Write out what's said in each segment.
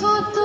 tut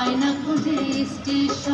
পায় না খুঁজে স্টেশন।